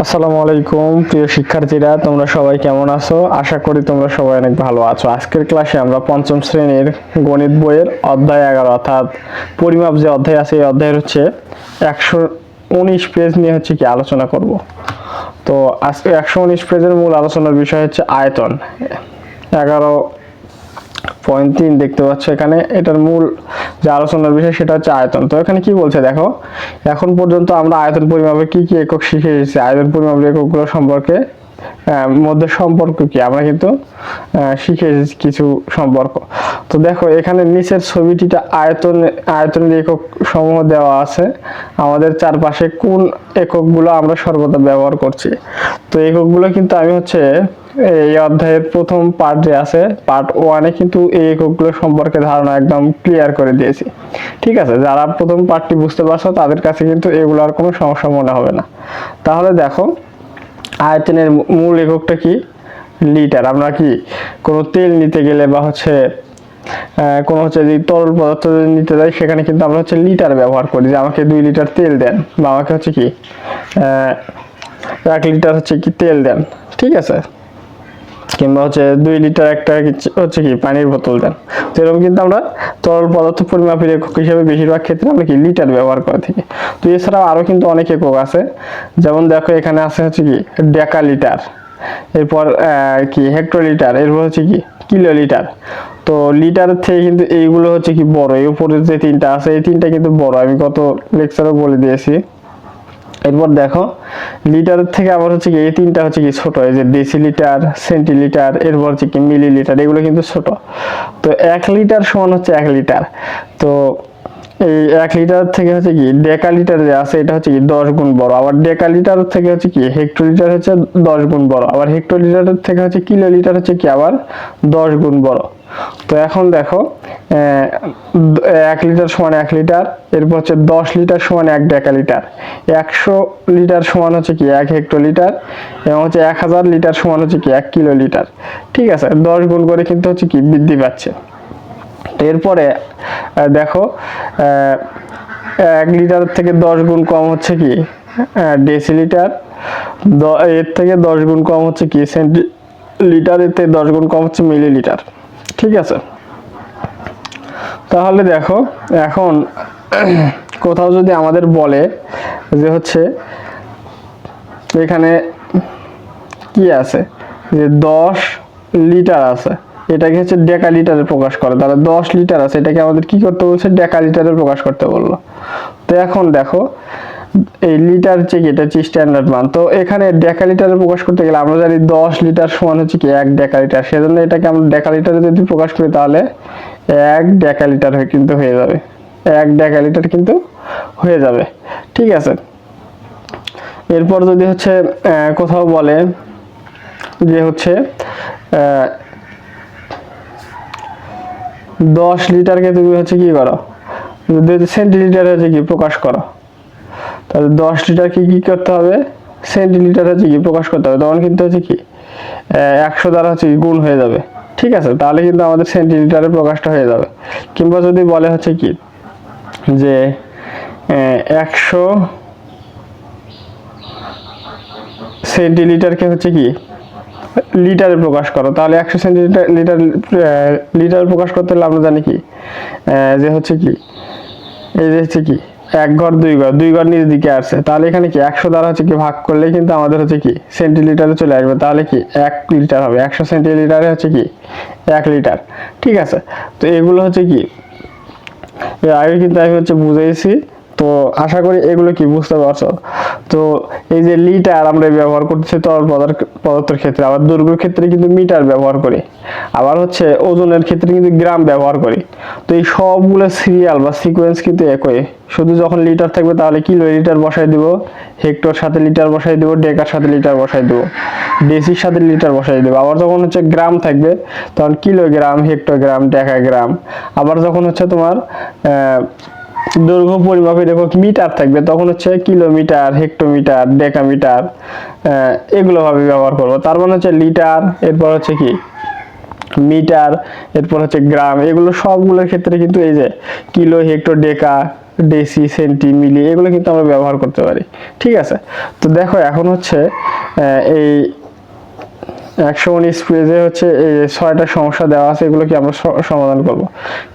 আসসালামু আলাইকুম, প্রিয় শিক্ষার্থীরা, তোমরা সবাই কেমন আছো? আশা করি তোমরা সবাই অনেক ভালো আছো। আজকের ক্লাসে আমরা পঞ্চম শ্রেণির গণিত বইয়ের অধ্যায় এগারো, অর্থাৎ পরিমাপ যে অধ্যায় আছে, এই অধ্যায়ের হচ্ছে একশো উনিশ পেজ নিয়ে হচ্ছে কি আলোচনা করব। তো আজকে একশো উনিশ পেজের মূল আলোচনার বিষয় হচ্ছে আয়তন। এগারো পয়েন্ট তিন দেখতে পাচ্ছ এখানে। এটার মূল যে আলোচনার বিষয় সেটা হচ্ছে আয়তন। তো এখানে কি বলছে দেখো, এখন পর্যন্ত আমরা আয়তন পরিমাপে কি কি একক শিখে এসেছি? আয়তন পরিমাপের এককগুলো সম্পর্কে মধ্যে সম্পর্ক কি? আমরা কিন্তু শিখে এসেছি কিছু সম্পর্ক। তো দেখো, এখানে নিচের ছবিটিতে আয়তন, আয়তনের একক সমূহ দেওয়া আছে। আমাদের চারপাশে কোন এককগুলো আমরা সর্বদা ব্যবহার করছি? তো এককগুলো কিন্তু আমি হচ্ছে এই অধ্যায়ের প্রথম পার্ট যে আছে পার্ট ওয়ানে কিন্তু এই এককগুলো সম্পর্কে ধারণা একদম ক্লিয়ার করে দিয়েছি। ঠিক আছে? যারা প্রথম পার্টটি বুঝতে পারছ, তাদের কাছে কিন্তু এগুলো আর কোনো সমস্যা মনে হবে না। তাহলে দেখো আয়তনের মূল এককটা কি? লিটার। আমরা কি কোনো তেল নিতে গেলে বা হচ্ছে কোনো হচ্ছে যে তরল পদার্থ যদি নিতে যাই, সেখানে কিন্তু আমরা হচ্ছে লিটার ব্যবহার করি। যে আমাকে দুই লিটার তেল দেন বা আমাকে হচ্ছে কি এক লিটার হচ্ছে কি তেল দেন। ঠিক আছে? কিংবা হচ্ছে দুই লিটার একটা হচ্ছে কি পানির বোতল দেন। তো এরকম কিন্তু আমরা তরল পদার্থ পরিমাপের একক হিসেবে বেশিরভাগ ক্ষেত্রে আমরা কি লিটার ব্যবহার করে থাকি। তো এছাড়াও আরও কিন্তু অনেক একক আছে। যেমন দেখো এখানে আছে হচ্ছে কি ডেকা লিটার এরপর কি হেক্টোলিটার, এরপর হচ্ছে কি কিলো লিটার তো লিটারের থেকে কিন্তু এইগুলো হচ্ছে কি বড়, এই উপরে যে তিনটা আছে, এই তিনটা কিন্তু বড়। আমি কত লেকচারও বলে দিয়েছি। এরপর দেখো লিটারের থেকে আবার হচ্ছে কি, এই তিনটা হচ্ছে কি ছোট, এই যে ডেসিলিটার সেন্টিলিটার এরপর হচ্ছে কি মিলিলিটার এগুলো কিন্তু ছোট। তো এক লিটার সমান হচ্ছে এক লিটার তো এই এক লিটার থেকে হচ্ছে কি ডেকা লিটার যে আছে, এটা হচ্ছে কি দশ গুণ বড়। আবার ডেকা লিটার থেকে হচ্ছে কি হেক্টো লিটার হচ্ছে দশ গুণ বড়। আবার হেক্টোলিটারের থেকে হচ্ছে কিলো লিটার হচ্ছে কি, আবার দশ গুণ বড়। তো এখন দেখো এক লিটার সমান এক লিটার, এরপর হচ্ছে দশ লিটার সমান এক ডেকা লিটার একশো লিটার সমান হচ্ছে কি এক হেক্টোলিটার এবং হচ্ছে এক হাজার লিটার সমান হচ্ছে কি এক কিলো লিটার ঠিক আছে? দশ গুণ করে কিন্তু হচ্ছে কি বৃদ্ধি পাচ্ছে। এরপরে দেখো এক লিটার থেকে দশ গুণ কম হচ্ছে কি ডেসিলিটার। এর থেকে দশ গুণ কম হচ্ছে কি সেন্টি লিটার এর থেকে দশ গুণ কম হচ্ছে মিলিলিটার। ঠিক আছে। তাহলে দেখো, এখন কোথাও যদি আমাদের বলে যে হচ্ছে এখানে কি আছে? যে দশ লিটার আছে, এটাকে হচ্ছে ডেকা লিটারে প্রকাশ করে। তাহলে দশ লিটার আছে, এটাকে আমাদের কি করতে বলছে? ডেকা লিটারে প্রকাশ করতে বলল। তো এখন দেখো এই লিটার হচ্ছে কি এটা হচ্ছে স্ট্যান্ডার্ড মান। তো এখানে ডেকা লিটারে প্রকাশ করতে গেলে আমরা জানি দশ লিটার সমান হচ্ছে কি এক ডেকা লিটার সেজন্য এটাকে আমরা ডেকা লিটারে যদি প্রকাশ করি তাহলে এক ডেকা লিটার হয়ে কিন্তু হয়ে যাবে। এক ডেকা লিটার কিন্তু হয়ে যাবে। ঠিক আছে? এরপর যদি হচ্ছে কোথাও বলে যে হচ্ছে দশ লিটারকে তুমি হচ্ছে কি করো? যদি সেন্টিলিটার হচ্ছে কি প্রকাশ করো? তাহলে দশ লিটারকে কি করতে হবে? সেন্টিলিটার হচ্ছে কি প্রকাশ করতে হবে। তখন কিন্তু হচ্ছে কি একশো দ্বারা হচ্ছে গুণ হয়ে যাবে। ঠিক আছে? তাহলে কিন্তু আমাদের সেন্টিলিটারে প্রকাশটা হয়ে যাবে। কিংবা যদি বলে হচ্ছে কি, যে একশো সেন্টিলিটারকে হচ্ছে কি, লিটারে প্রকাশ করো। তাহলে একশো সেন্টিলিটার লিটার লিটার প্রকাশ করতে হলে আমরা জানি কি যে হচ্ছে কি, এই যে হচ্ছে কি এক ঘর, দুই ঘর দুই ঘর নিজ দিকে আসছে তাহলে এখানে কি একশো দ্বারা হচ্ছে কি ভাগ করলে কিন্তু আমাদের হচ্ছে কি সেন্টিলিটারে চলে আসবে। তাহলে কি এক লিটার হবে। একশো সেন্টিলিটারে হচ্ছে কি এক লিটার ঠিক আছে? তো এগুলো হচ্ছে কি? আগে কিন্তু আমি হচ্ছে বুঝাইছি তো আশা করি এগুলো কি বুঝতে পারছ? তো এই যে লিটার আমরা ব্যবহার করতেছি তরল পদার্থ, পদার্থের ক্ষেত্রে, আবার দৈর্ঘ্যের ক্ষেত্রে কিন্তু মিটার ব্যবহার করি। আবার হচ্ছে ওজনের ক্ষেত্রে কিন্তু গ্রাম ব্যবহার করি। তো এই সবগুলো সিরিয়াল বা সিকোয়েন্স কিন্তু একই। শুধু যখন লিটার থাকবে তাহলে কিলো লিটার বসাই দিব, হেক্টর সাথে লিটার বসাই দিব, ডেকার সাথে লিটার বসাই দিব, ডেসির সাথে লিটার বসাই দেবো। আবার যখন হচ্ছে গ্রাম থাকবে, তখন কিলোগ্রাম হেক্টোগ্রাম ডেকাগ্রাম। আবার যখন হচ্ছে তোমার দৈর্ঘ্য পরিমাপের একক মিটার থাকবে, তখন হচ্ছে কিলোমিটার, হেক্টোমিটার, ডেকামিটার এগুলো ভাবে ব্যবহার করব। তার মানে হচ্ছে লিটার, এরপর হচ্ছে কি? মিটার, এরপর হচ্ছে গ্রাম, এগুলো সবগুলোর ক্ষেত্রে কিন্তু এই যে kilo hecto deca, deci, centi, milli, এগুলো কিন্তু আমরা ব্যবহার করতে পারি। ঠিক আছে? তো দেখো এখন হচ্ছে এই একশো উনিশ পেজে হচ্ছে ছয়টা সমস্যা দেওয়া আছে, এগুলো কি আমরা সমাধান করব?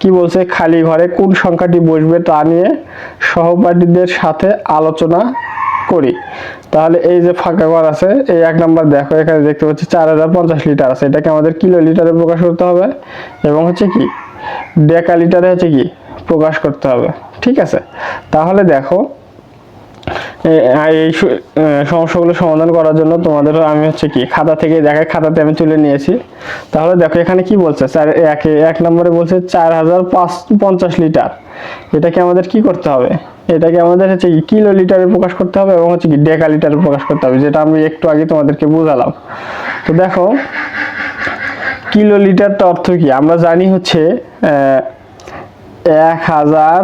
কি বলছে, খালি ঘরে কোন সংখ্যাটি বসবে তা নিয়ে সহপাঠীদের সাথে আলোচনা করি। তাহলে এই যে ফাঁকা ঘর আছে, এই এক নাম্বার দেখো, এখানে দেখতে পাচ্ছি চার হাজার পঞ্চাশ লিটার আছে। এটাকে আমাদের কিলো লিটারে প্রকাশ করতে হবে এবং হচ্ছে কি ডেকা লিটারে হচ্ছে কি, প্রকাশ করতে হবে। ঠিক আছে? তাহলে দেখো এই সমস্যাগুলো সমাধান করার জন্য তোমাদের আমি হচ্ছে কি, খাতা থেকে দেখায় খাতাতে আমি তুলে নিয়েছি। তাহলে দেখো, এখানে কি বলছে? চার এক এক নম্বরে বলছে চার হাজার পঞ্চাশ লিটার। এটাকে আমাদের কি করতে হবে? এটাকে আমাদের হচ্ছে কি কিলো লিটারে প্রকাশ করতে হবে এবং হচ্ছে কি ডেকা লিটারে প্রকাশ করতে হবে? যেটা আমি একটু আগে তোমাদেরকে বোঝালাম। তো দেখো, কিলো লিটারটা অর্থ কি? আমরা জানি হচ্ছে এক হাজার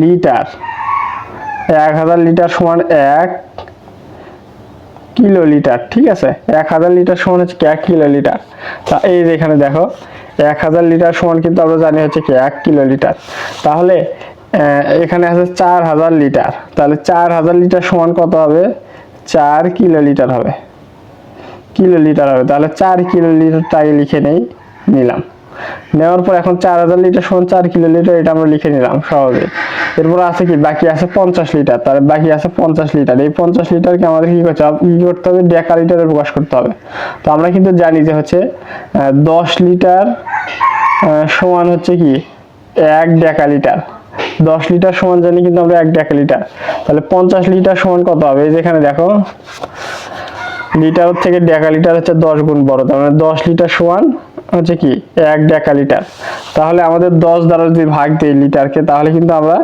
লিটার। এক হাজার লিটার সমান এক কিলো লিটার ঠিক আছে? এক হাজার লিটার সমান হচ্ছে এক কিলো লিটার তা এই যে এখানে দেখো, এক হাজার লিটার সমান কিন্তু আমরা জানি হচ্ছে কি? এক কিলো লিটার তাহলে এখানে আছে চার হাজার লিটার। তাহলে চার হাজার লিটার সমান কত হবে? চার কিলো লিটার হবে। কিলো লিটার হবে। তাহলে চার কিলো লিটার তাই লিখে নেই, নিলাম। নেওয়ার পর এখন চার হাজার লিটার সমান চার কিলো লিটার এটা আমরা লিখে নিলাম, সহজে। এরপর আছে কি, বাকি আছে পঞ্চাশ লিটার তাহলে বাকি আছে পঞ্চাশ লিটার। এই পঞ্চাশ লিটারকে আমাদের কি করতে হবে কি করতে হবে ডেকা লিটারে প্রকাশ করতে হবে। তো আমরা কিন্তু জানি যে হচ্ছে দশ লিটার সমান হচ্ছে কি, এক ডেকা লিটার। দশ লিটার সমান জানি কিন্তু আমরা এক ডেকা লিটার। তাহলে পঞ্চাশ লিটার সমান কত হবে? এই যেখানে দেখো, লিটার থেকে ডেকা লিটার হচ্ছে দশ গুণ বড়, তার মানে দশ লিটার সমান হচ্ছে কি, এক ডেকা লিটার তাহলে আমাদের দশ দ্বারা যদি ভাগ দিই লিটারকে, তাহলে কিন্তু আমরা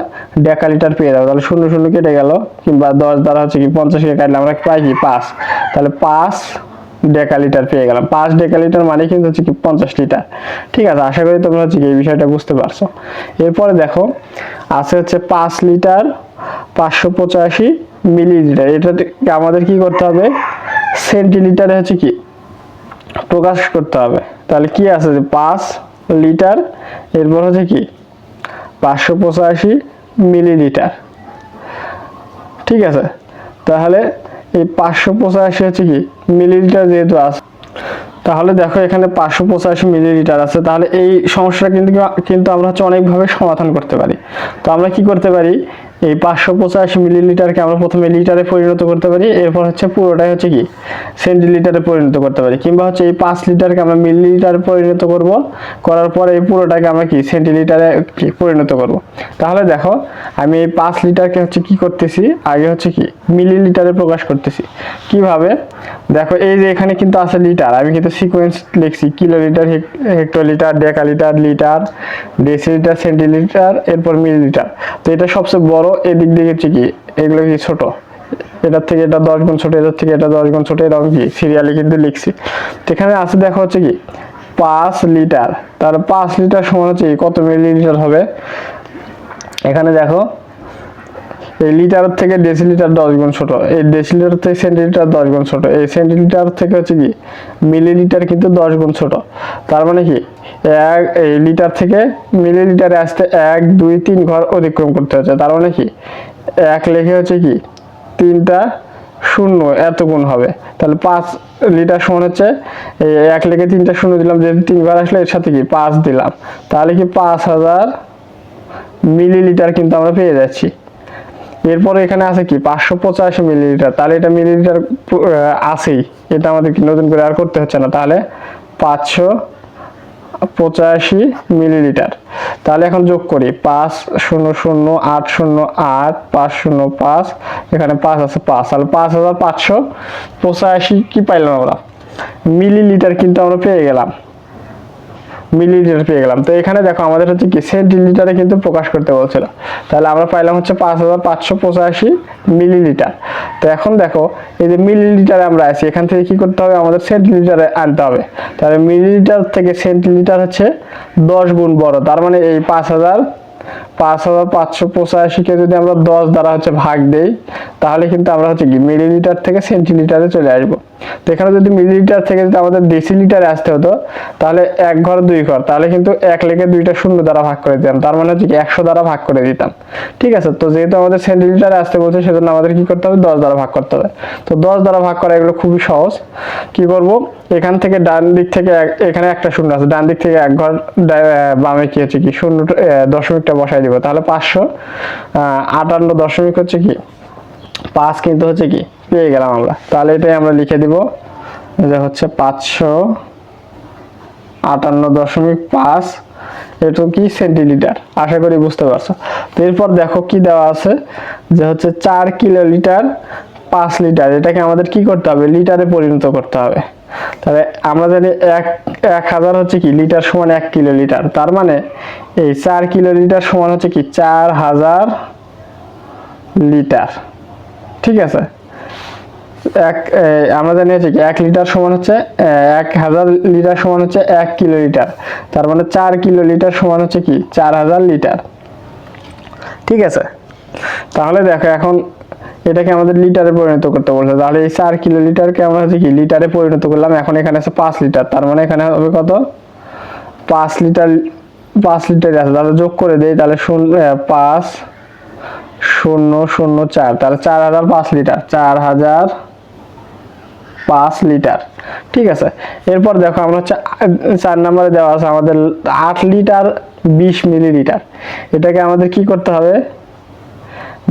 ডেকা লিটার পেয়ে যাব। তাহলে শূন্য শূন্য কেটে গেল, কিংবা দশ দ্বারা হচ্ছে কি পঞ্চাশকে কাটলে আমরা পাই কি পাঁচ। তাহলে পাঁচ ডেকা লিটার পেয়ে গেলাম। পাঁচ ডেকা লিটার মানে কিন্তু হচ্ছে কি পঞ্চাশ লিটার। ঠিক আছে, আশা করি তোমরা হচ্ছে কি এই বিষয়টা বুঝতে পারছ। এরপরে দেখো, আছে হচ্ছে পাঁচ লিটার পাঁচশো পঁচাশি মিলিলিটার। এটা আমাদের কি করতে হবে? সেন্টিলিটারে হচ্ছে কি প্রকাশ করতে হবে। তাহলে কি আছে যে পাঁচ লিটার, এরপর হচ্ছে কি পাঁচশো পঁচাশি মিলিলিটার। ঠিক আছে? তাহলে এই পাঁচশো পঁচাশি হচ্ছে কি মিলিলিটার যেহেতু আছে, তাহলে দেখো এখানে পাঁচশো পঁচাশি মিলিলিটার আছে। তাহলে এই সমস্যাটা কিন্তু কিন্তু আমরা হচ্ছে অনেকভাবে সমাধান করতে পারি। তো আমরা কি করতে পারি? এই পাঁচশো পঁচাশি মিলিলিটারকে আমরা প্রথমে লিটারে পরিণত করতে পারি, এরপর হচ্ছে পুরোটাই হচ্ছে কি, সেন্টিলিটারে পরিণত করতে পারি। কিংবা হচ্ছে এই পাঁচ লিটারকে আমরা মিলিলিটারে পরিণত করব, করার পরে এই পুরোটাকে আমরা কি, সেন্টিলিটারে পরিণত করব। তাহলে দেখো, আমি এই পাঁচ লিটারকে হচ্ছে কি করতেছি, আগে হচ্ছে কি, মিলিলিটারে প্রকাশ করতেছি। কীভাবে? দেখো, এই যে এখানে কিন্তু আছে লিটার, আমি কিন্তু সিকোয়েন্স লিখছি kilolitre hectolitre decalitre litre, decilitre, centilitre, এরপর মিলিলিটার। তো এটা সবচেয়ে বড় এদিক দিয়ে কি, এগুলো কি ছোট? এটার থেকে এটা দশ গুণ ছোট, এটার থেকে এটা দশ গুণ ছোট, এরকম কি সিরিয়ালি কিন্তু লিখছি। এখানে আছে দেখো হচ্ছে কি, পাঁচ লিটার। তার পাঁচ লিটার সমান হচ্ছে কত মিলিলিটার হবে? এখানে দেখো, এই লিটার থেকে ডেসিলিটার দশ গুণ ছোট, এই ডেসিলিটার থেকে সেন্টিলিটার দশ গুণ ছোট, এই সেন্টিলিটার থেকে হচ্ছে কি মিলিলিটার কিন্তু দশ গুণ ছোট। তার মানে কি এক লিটার থেকে মিলিলিটারে আসতে এক, দুই, তিন ঘর অতিক্রম করতে হচ্ছে। তার মানে কি? এক লেখে হচ্ছে কি? তিনটা শূন্য এত গুণ হবে। তাহলে পাঁচ লিটার সমান হচ্ছে এক লেখে তিনটা শূন্য দিলাম, যেহেতু তিনবার আসলে এর সাথে কি? পাঁচ দিলাম। তাহলে কি পাঁচ হাজার মিলিলিটার কিন্তু আমরা পেয়ে যাচ্ছি। এরপরে এখানে আছে কি? পাঁচশো পঁচাশি মিলিলিটার। তাহলে এটা মিলিলিটার আছেই। এটা আমাদেরকে নতুন করে আর করতে হচ্ছে না। তাহলে পাঁচশো পঁচাশি মিলিলিটার। তাহলে এখন যোগ করি, পাঁচ শূন্য শূন্য, আট শূন্য আট, পাঁচ শূন্য পাঁচ, এখানে পাঁচ আছে পাঁচ, তাহলে পাঁচ হাজার পাঁচশো। পঁচাশি কি পাইলাম আমরা? মিলিলিটার কিন্তু আমরা পেয়ে গেলাম। মিলিলিটার পেয়ে গেলাম। তো এখানে দেখো, আমাদের হচ্ছে কি সেন্টিলিটারে কিন্তু প্রকাশ করতে বলছিল। তাহলে আমরা পাইলাম হচ্ছে পাঁচ হাজার পাঁচশো পঁচাশি মিলিলিটার তো এখন দেখো, এই যে মিলিলিটারে আমরা আছি, এখান থেকে কি করতে হবে? আমাদের সেন্টিলিটারে আনতে হবে। তাহলে মিলিলিটার থেকে সেন্টিলিটার হচ্ছে দশ গুণ বড়, তার মানে এই পাঁচ হাজার পাঁচ হাজার পাঁচশো পঁচাশিকে যদি আমরা দশ দ্বারা হচ্ছে ভাগ দেই, তাহলে কিন্তু আমরা হচ্ছে মিলিলিটার থেকে সেন্টিলিটারে চলে আসব। তো এখানে যদি মিলিলিটার থেকে যদি আমাদের ডেসিলিটারে আসতে হতো, তাহলে এক ঘর, দুই ঘর, তাহলে কিন্তু এক দুইটা শূন্য দ্বারা ভাগ করে দিতাম। তার মানে হচ্ছে কি একশো দ্বারা ভাগ করে দিতাম। ঠিক আছে? তো যেহেতু আমাদের সেন্টিলিটারে আসতে বলছে, সেজন্য আমাদের কি করতে হবে? দশ দ্বারা ভাগ করতে হবে। তো দশ দ্বারা ভাগ করা এগুলো খুবই সহজ। কি করব? এখান থেকে ডান দিক থেকে এখানে একটা শূন্য আছে। ডান দিক থেকে এক ঘর বামে কি হচ্ছে কি? শূন্য দশমিকটা বসাই দিব। তাহলে পাঁচশো আটান্ন দশমিক হচ্ছে কি? পাঁচ কিন্তু হচ্ছে কি? পেয়ে গেলাম আমরা। তাহলে এটাই আমরা লিখে দিব যে হচ্ছে পাঁচশো আটান্ন দশমিক পাঁচ এটা কি সেন্টিলিটার আশা করি বুঝতে পারছ। এরপর দেখো কি দেওয়া আছে যে হচ্ছে চার কিলো লিটার পাঁচ লিটার। এটাকে আমাদের কি করতে হবে? লিটারে পরিণত করতে হবে। তাহলে আমরা জানি এক এক হাজার হচ্ছে কি লিটার সমান এক কিলো লিটার তার মানে এই চার কিলো লিটার সমান হচ্ছে কি চার হাজার লিটার। ঠিক আছে? এক আমরা জানি হচ্ছে কি এক লিটার সমান হচ্ছে এক হাজার লিটার সমান হচ্ছে এক কিলো লিটার তার মানে চার কিলো লিটার সমান হচ্ছে কি চার হাজার লিটার। ঠিক আছে? তাহলে দেখো এখন এটাকে আমাদের লিটারে পরিণত করতে বলছে। তাহলে এই চার কিলো লিটারকে আমরা হচ্ছে কি লিটারে পরিণত করলাম। এখন এখানে আছে পাঁচ লিটার। তার মানে এখানে হবে কত? পাঁচ লিটার পাঁচ লিটার আছে। তাহলে যোগ করে দেই, তাহলে শূন্য পাঁচ, শূন্য শূন্য, চার। তাহলে চার হাজার পাঁচ লিটার। চার হাজার পাঁচ লিটার। ঠিক আছে? এরপর দেখো আমরা চার নম্বরে দেওয়া আছে আমাদের আট লিটার বিশ মিলিলিটার। এটাকে আমাদের কি করতে হবে?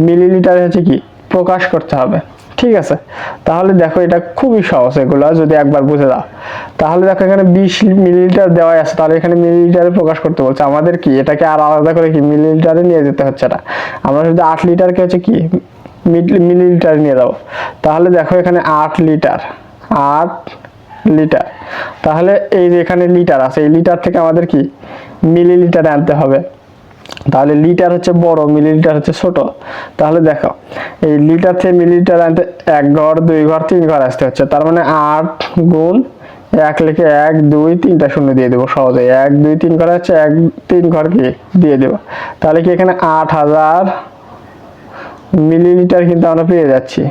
মিলিলিটার হচ্ছে কি প্রকাশ করতে হবে। ঠিক আছে? তাহলে দেখো এটা খুবই সহজ এগুলো, যদি একবার বুঝে দাও। তাহলে দেখো এখানে বিশ মিলিলিটার দেওয়া আছে, তাহলে এখানে মিলিলিটারে প্রকাশ করতে বলছে। আমাদের কি? এটাকে আর আলাদা করে কি মিলিলিটারে নিয়ে যেতে হচ্ছে না আমরা শুধু আট লিটারকে হচ্ছে কি মিলিলিটার নিয়ে যাব। তাহলে দেখো এখানে আট লিটার আট লিটার। তাহলে এই যে এখানে লিটার আছে, এই লিটার থেকে আমাদের কি? মিলিলিটারে আনতে হবে। তাহলে লিটার হচ্ছে বড়, মিলিলিটার হচ্ছে ছোট। তাহলে দেখো, এই লিটার থেকে মিলিলিটার আনতে এক ঘর, দুই ঘর, তিন ঘর আসতে হচ্ছে। তার মানে আট গুণ এক লিখে এক, দুই, তিনটা শূন্য দিয়ে দেবো সহজে এক, দুই, তিন ঘর হচ্ছে এক, তিন ঘর কি? দিয়ে দেবো। তাহলে কি এখানে আট হাজার মিলিলিটার কিন্তু আমরা পেয়ে যাচ্ছি।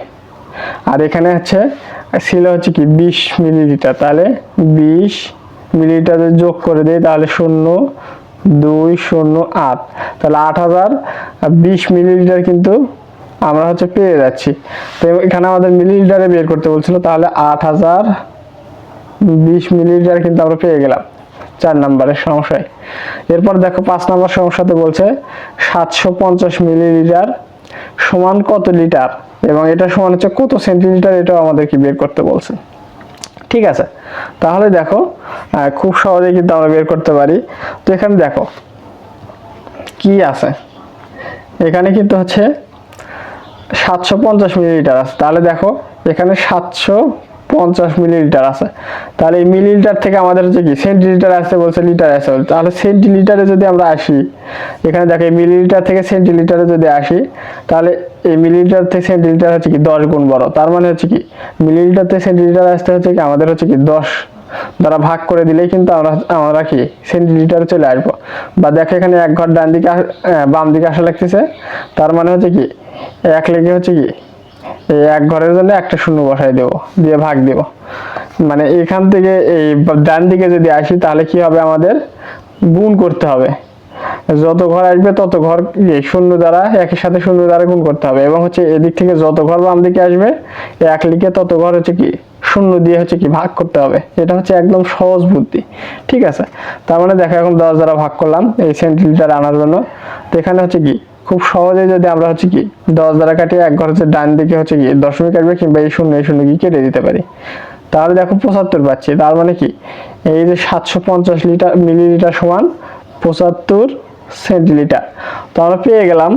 আর এখানে হচ্ছে, ছিল হচ্ছে কি বিশ মিলিলিটার। তাহলে বিশ মিলিলিটার যোগ করে দিই, তাহলে শূন্য দুই শূন্য আট। তাহলে আট হাজার বিশ মিলিলিটার কিন্তু আমরা হচ্ছে পেয়ে যাচ্ছি। তো এখানে আমাদের মিলিলিটারে বের করতে বলছিল, তাহলে আট হাজার বিশ মিলিলিটার কিন্তু আমরা পেয়ে গেলাম চার নম্বরের সমস্যায়। এরপর দেখো পাঁচ নম্বর সমস্যাতে বলছে, সাতশো পঞ্চাশ মিলিলিটার সমান কত লিটার? এবং এটা সমান হচ্ছে কত সেন্টিলিটার এটাও আমাদেরকে বের করতে বলছে। ঠিক আছে, তাহলে দেখো খুব সহজেই কিন্তু আমরা বের করতে পারি। তো এখানে দেখো, কি আছে? এখানে কিন্তু হচ্ছে সাতশো পঞ্চাশ মিলিলিটার আছে। তাহলে দেখো, এখানে সাতশো পঞ্চাশ মিলিলিটার আছে। তাহলে এই মিলিলিটার থেকে আমাদের হচ্ছে কি, সেন্টিলিটার আসতে বলছে, লিটার আসতে বলছে। তাহলে সেন্টিলিটারে যদি আমরা আসি, এখানে দেখো, এই মিলিলিটার থেকে সেন্টিলিটারে যদি আসি, তাহলে এই মিলিলিটার থেকে সেন্টিলিটার হচ্ছে কি, দশ গুণ বড়। তার মানে হচ্ছে কি, মিলিলিটার থেকে সেন্টিলিটার আসতে হচ্ছে কি, আমাদের হচ্ছে কি, দশ দ্বারা ভাগ করে দিলেই কিন্তু আমরা আমরা কি সেন্টিলিটারে চলে আসব। বা দেখো এখানে এক ঘর ডান দিকে বাম দিকে আসা লাগতেছে। তার মানে হচ্ছে কি, এক লেগে হচ্ছে কি এই এক ঘরের জন্য একটা শূন্য বসাই দেব, দিয়ে ভাগ দেব। মানে এখান থেকে এই ডান দিকে যদি আসি, তাহলে কি হবে আমাদের? গুণ করতে হবে। যত ঘর আসবে, তত ঘর শূন্য দ্বারা একের সাথে শূন্য দ্বারা গুণ করতে হবে। এবং হচ্ছে এদিক থেকে যত ঘর বাম দিকে আসবে, এক লিখে তত ঘর হচ্ছে কি? শূন্য দিয়ে হচ্ছে কি ভাগ করতে হবে। এটা হচ্ছে একদম সহজ বুদ্ধি। ঠিক আছে? তার মানে দেখো, এখন দশ দ্বারা ভাগ করলাম এই সেন্টিলিটার আনার জন্য। তো এখানে হচ্ছে কি? খুব সহজে যদি আমরা হচ্ছে কি দশ দ্বারা কাটিয়ে এক ঘর হচ্ছে ডান দিকে হচ্ছে কি দশমিক কাটবে কিংবা এই শূন্য এই শূন্য কি কেটে দিতে পারি। তাহলে দেখো পঁচাত্তর পাচ্ছি। তার মানে কি? এই যে সাতশো পঞ্চাশ লিটার মিলিলিটার সমান পঁচাত্তর সেন্টিলিটার তো আমরা পেয়ে গেলাম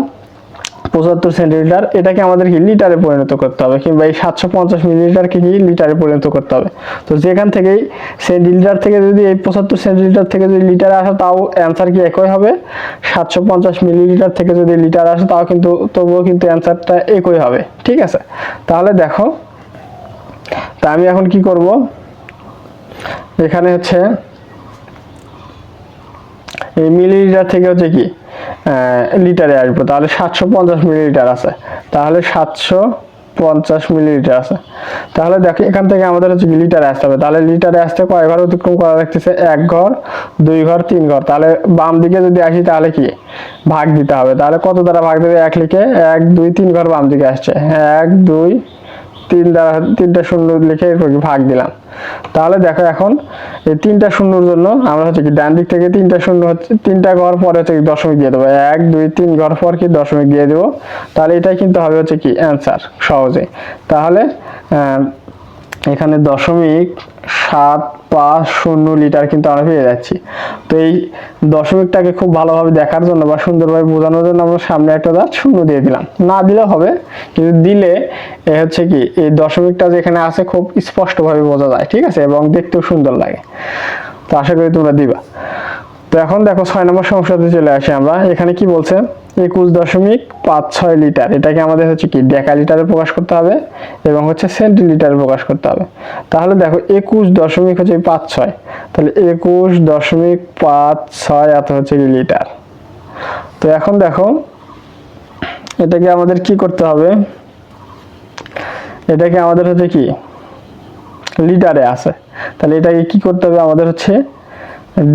পঁচাত্তর সেন্টিলিটার এটাকে আমাদের কি লিটারে পরিণত করতে হবে? কিংবা এই সাতশো পঞ্চাশ মিলিলিটারকে কি লিটারে পরিণত করতে হবে? তো যেখান থেকেই সেন্টিলিটার থেকে যদি এই পঁচাত্তর সেন্টিলিটার থেকে যদি লিটারে আসে, তাও অ্যান্সার কি একই হবে? সাতশো পঞ্চাশ মিলিলিটার থেকে যদি লিটার আসে, তাও কিন্তু, তবুও কিন্তু অ্যান্সারটা একই হবে। ঠিক আছে? তাহলে দেখো, তা আমি এখন কি করব? এখানে হচ্ছে এই মিলিলিটার থেকে হচ্ছে কি লিটারে আসবে। তাহলে সাতশো পঞ্চাশ মিলিলিটার আছে। তাহলে সাতশো পঞ্চাশ মিলিলিটার আছে। তাহলে দেখো, এখান থেকে আমাদের হচ্ছে লিটারে আসতে হবে। তাহলে লিটারে আসতে কয় ঘর অতিক্রম করা রাখতেছে এক ঘর, দুই ঘর, তিন ঘর। তাহলে বাম দিকে যদি আসি, তাহলে কি? ভাগ দিতে হবে। তাহলে কত দ্বারা ভাগ দেবে? এক লিখে এক, দুই, তিন ঘর বাম দিকে আসছে। এক, দুই তিন দ্বারা তিনটা শূন্য লিখে ভাগ দিলাম। তাহলে দেখো এখন, এই তিনটা শূন্যর জন্য আমরা হচ্ছে কি ডান দিক থেকে তিনটা শূন্য হচ্ছে, তিনটা ঘর পরে হচ্ছে দশমিক দিয়ে দেবো। এক, দুই, তিন ঘর পর কি দশমিক দিয়ে দেবো? তাহলে এটাই কিন্তু হবে হচ্ছে কি অ্যান্সার সহজে। তাহলে এখানে দশমিক সাত পাঁচ শূন্য লিটার কিন্তু আমরা পেয়ে যাচ্ছি। তো এই দশমিকটাকে খুব ভালোভাবে দেখার জন্য বা সুন্দরভাবে বোঝানোর জন্য আমরা সামনে একটা দাঁত শূন্য দিয়ে দিলাম। না দিলেও হবে, কিন্তু দিলে এ হচ্ছে কি, এই দশমিকটা যেখানে আছে খুব স্পষ্টভাবে বোঝা যায়, ঠিক আছে? এবং দেখতেও সুন্দর লাগে। তো আশা করি তোমরা দিবা। তো এখন দেখো ছয় নম্বর সমস্যাতে চলে আসি আমরা। এখানে কি বলছে? একুশ দশমিক পাঁচ ছয় লিটার। এটাকে আমাদের হচ্ছে কি, ডেকা লিটারে প্রকাশ করতে হবে এবং হচ্ছে সেন্টিলিটারে প্রকাশ করতে হবে। তাহলে দেখো, একুশ দশমিক হচ্ছে পাঁচ ছয়। তাহলে একুশ দশমিক পাঁচ ছয় এত হচ্ছে কি লিটার। তো এখন দেখো, এটাকে আমাদের কি করতে হবে? এটাকে আমাদের হচ্ছে কি, লিটারে আছে। তাহলে এটাকে কি করতে হবে? আমাদের হচ্ছে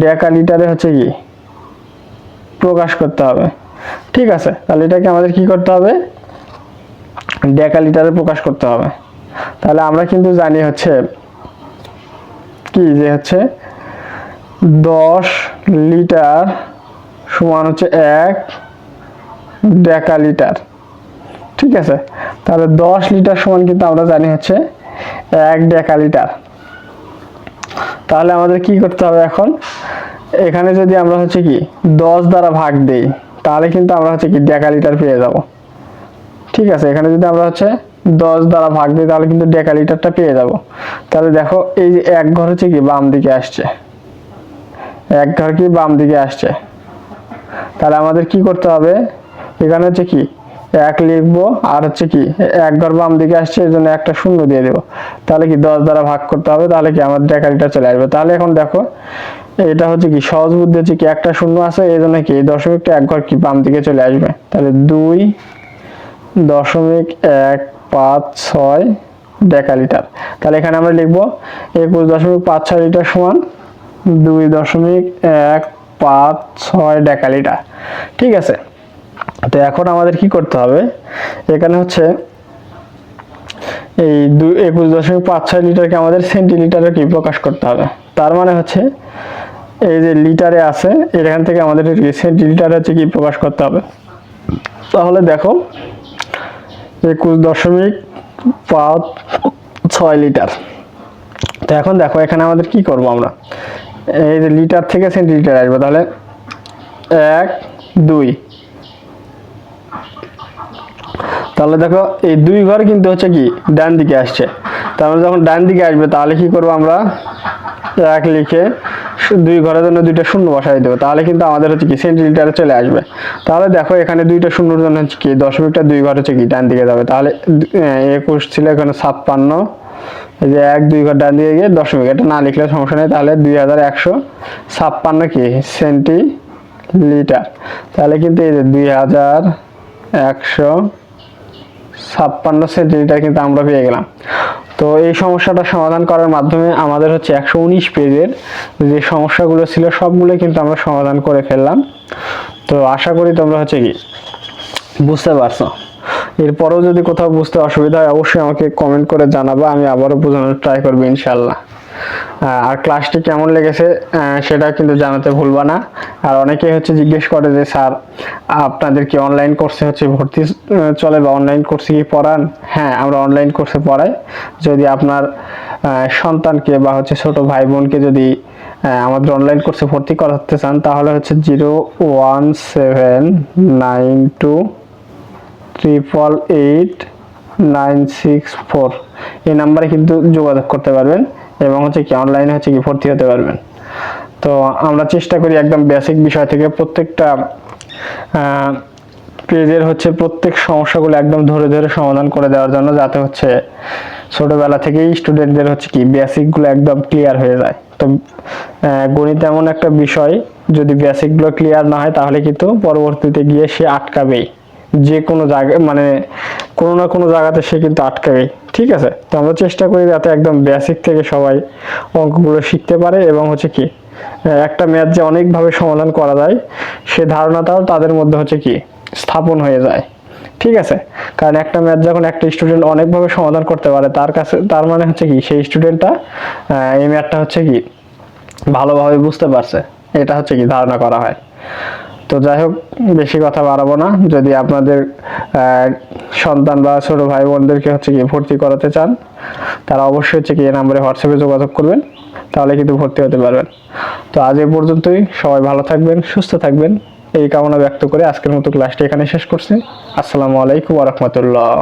ডেকা লিটারে হচ্ছে কি, প্রকাশ করতে হবে। ঠিক আছে, তাহলে এটাকে আমাদের কি করতে হবে? ডেকা লিটারে প্রকাশ করতে হবে। তাহলে আমরা কিন্তু জানি হচ্ছে কি যে হচ্ছে দশ লিটার সমান হচ্ছে এক ডেকা লিটার। ঠিক আছে, তাহলে দশ লিটার সমান কিন্তু আমরা জানি হচ্ছে এক ডেকা লিটার। তাহলে আমাদের কি করতে হবে এখন? এখানে যদি আমরা হচ্ছে কি দশ দ্বারা ভাগ দেই তাহলে কিন্তু আমরা হচ্ছে কি ডেকা লিটার পেয়ে যাব। ঠিক আছে, এখানে যদি আমরা হচ্ছে দশ দ্বারা ভাগ দিই, তাহলে কিন্তু ডেকা লিটারটা পেয়ে যাব। তাহলে দেখো, এই যে এক ঘর হচ্ছে কি বাম দিকে আসছে। এক ঘর কি বাম দিকে আসছে। তাহলে আমাদের কি করতে হবে? এখানে হচ্ছে কি এক লিখব, আর হচ্ছে কি এক ঘর বাম দিকে আসছে এই জন্য একটা শূন্য দিয়ে দেবো। তাহলে কি দশ দ্বারা ভাগ করতে হবে, তাহলে কি আমার ডেকা লিটার চলে আসবে। তাহলে এখন দেখো এটা হচ্ছে কি, সহজ বুদ্ধি হচ্ছে কি, একটা শূন্য আছে, এই জন্য কি দশমিকটা এক ঘর কি বাম দিকে চলে আসবে? তাহলে দুই দশমিক এক পাঁচ ছয় ডেকা লিটার তাহলে এখানে আমরা লিখব একুশ দশমিক পাঁচ ছয় লিটার সমান দুই দশমিক এক পাঁচ ছয় ডেকা লিটার ঠিক আছে? তো এখন আমাদের কি করতে হবে? এখানে হচ্ছে এই দুই একুশ দশমিক পাঁচ ছয় লিটারকে আমাদের সেন্টিলিটারে কি প্রকাশ করতে হবে? তার মানে হচ্ছে এই যে লিটারে আছে, এখান থেকে আমাদের রিসেন্ট সেন্টিলিটারে হচ্ছে কি প্রকাশ করতে হবে। তাহলে দেখো, একুশ দশমিক পাঁচ ছয় লিটার। তো এখন দেখো, এখানে আমাদের কি করব আমরা? এই যে লিটার থেকে সেন্টিলিটার আসবে, তাহলে এক, দুই। তাহলে দেখো, এই দুই ঘর কিন্তু হচ্ছে কি, ডান দিকে আসছে। তাহলে যখন ডান দিকে আসবে, তাহলে কি করব আমরা? এক লিখে দুই ঘরের জন্য দুইটা শূন্য বসাই দেবো তাহলে কিন্তু আমাদের হচ্ছে কি সেন্টিলিটারে চলে আসবে। তাহলে দেখো এখানে দুইটা শূন্যর জন্য হচ্ছে কি দশমিকটা দুই ঘর হচ্ছে কি ডান দিকে যাবে। তাহলে একুশ ছিল এখানে ছাপ্পান্ন। এই যে এক, দুই ঘর ডান দিকে গিয়ে দশমিক। এটা না লিখলে সমস্যা নেই। তাহলে দুই হাজার একশো ছাপ্পান্ন কি? সেন্টি লিটার তাহলে কিন্তু এই যে দুই হাজার একশো ছাপ্পান্ন সেন্টিমিটার কিন্তু আমরা পেয়ে গেলাম। তো এই সমস্যাটা সমাধান করার মাধ্যমে আমাদের হচ্ছে একশো উনিশ পেজের যে সমস্যাগুলো ছিল সবগুলো কিন্তু আমরা সমাধান করে ফেললাম। তো আশা করি তোমরা হচ্ছে কি বুঝতে পারছ। এরপরেও যদি কোথাও বুঝতে অসুবিধা হয়, অবশ্যই আমাকে কমেন্ট করে জানাবা, আমি আবারও বোঝানোর ট্রাই করব ইনশাল্লাহ আর ক্লাসটি কেমন লেগেছে সেটা কিন্তু জানাতে ভুলবা না। আর অনেকেই হচ্ছে জিজ্ঞেস করে যে, স্যার, আপনাদের কি অনলাইন কোর্সে হচ্ছে ভর্তি চলে বা অনলাইন কোর্সে কি পড়ান? হ্যাঁ আমরা অনলাইন কোর্সে পড়াই। যদি আপনার সন্তানকে বা হচ্ছে ছোট ভাই বোনকে যদি আমাদের অনলাইন কোর্সে ভর্তি করাতে চান, তাহলে হচ্ছে zero one seven nine two triple eight nine six four. এই নাম্বারে কিন্তু যোগাযোগ করতে পারবেন। এবং হচ্ছে কি অনলাইনে হচ্ছে কি ভর্তি হতে পারবেন। তো আমরা চেষ্টা করি একদম বেসিক বিষয় থেকে প্রত্যেকটা পেজের হচ্ছে প্রত্যেক সমস্যাগুলো একদম ধরে ধরে সমাধান করে দেওয়ার জন্য যাতে হচ্ছে ছোটোবেলা থেকেই স্টুডেন্টদের হচ্ছে কি বেসিকগুলো একদম ক্লিয়ার হয়ে যায়। তো গণিত এমন একটা বিষয়, যদি বেসিকগুলো ক্লিয়ার না হয় তাহলে কিন্তু পরবর্তীতে গিয়ে সে আটকাবেই। যে কোনো জায়গায় মানে কোনো না কোনো জায়গাতে সে কিন্তু আটকাবেই ঠিক আছে? তো আমরা চেষ্টা করি যাতে একদম বেসিক থেকে সবাই অঙ্কগুলো শিখতে পারে এবং হচ্ছে কি একটা ম্যাথ যে অনেকভাবে সমাধান করা যায়, সে ধারণাটাও তাদের মধ্যে হচ্ছে কি, স্থাপন হয়ে যায়। ঠিক আছে? কারণ একটা ম্যাথ যখন একটা স্টুডেন্ট অনেকভাবে সমাধান করতে পারে, তার কাছে, তার মানে হচ্ছে কি, সেই স্টুডেন্টটা এই ম্যাথটা হচ্ছে কি, ভালোভাবে বুঝতে পারছে। এটা হচ্ছে কি ধারণা করা হয়। তো যাই হোক, বেশি কথা বাড়াবো না। যদি আপনাদের সন্তান বা ছোটো ভাই বোনদেরকে হচ্ছে কি ভর্তি করাতে চান, তারা অবশ্যই হচ্ছে কি এই নাম্বারে হোয়াটসঅ্যাপে যোগাযোগ করবেন, তাহলে কিন্তু ভর্তি হতে পারবেন। তো আজ এ পর্যন্তই, সবাই ভালো থাকবেন, সুস্থ থাকবেন। এই কামনা ব্যক্ত করে আজকের মতো ক্লাসটি এখানে শেষ করছি। আসসালামু আলাইকুম ওরহমতুল্লাহ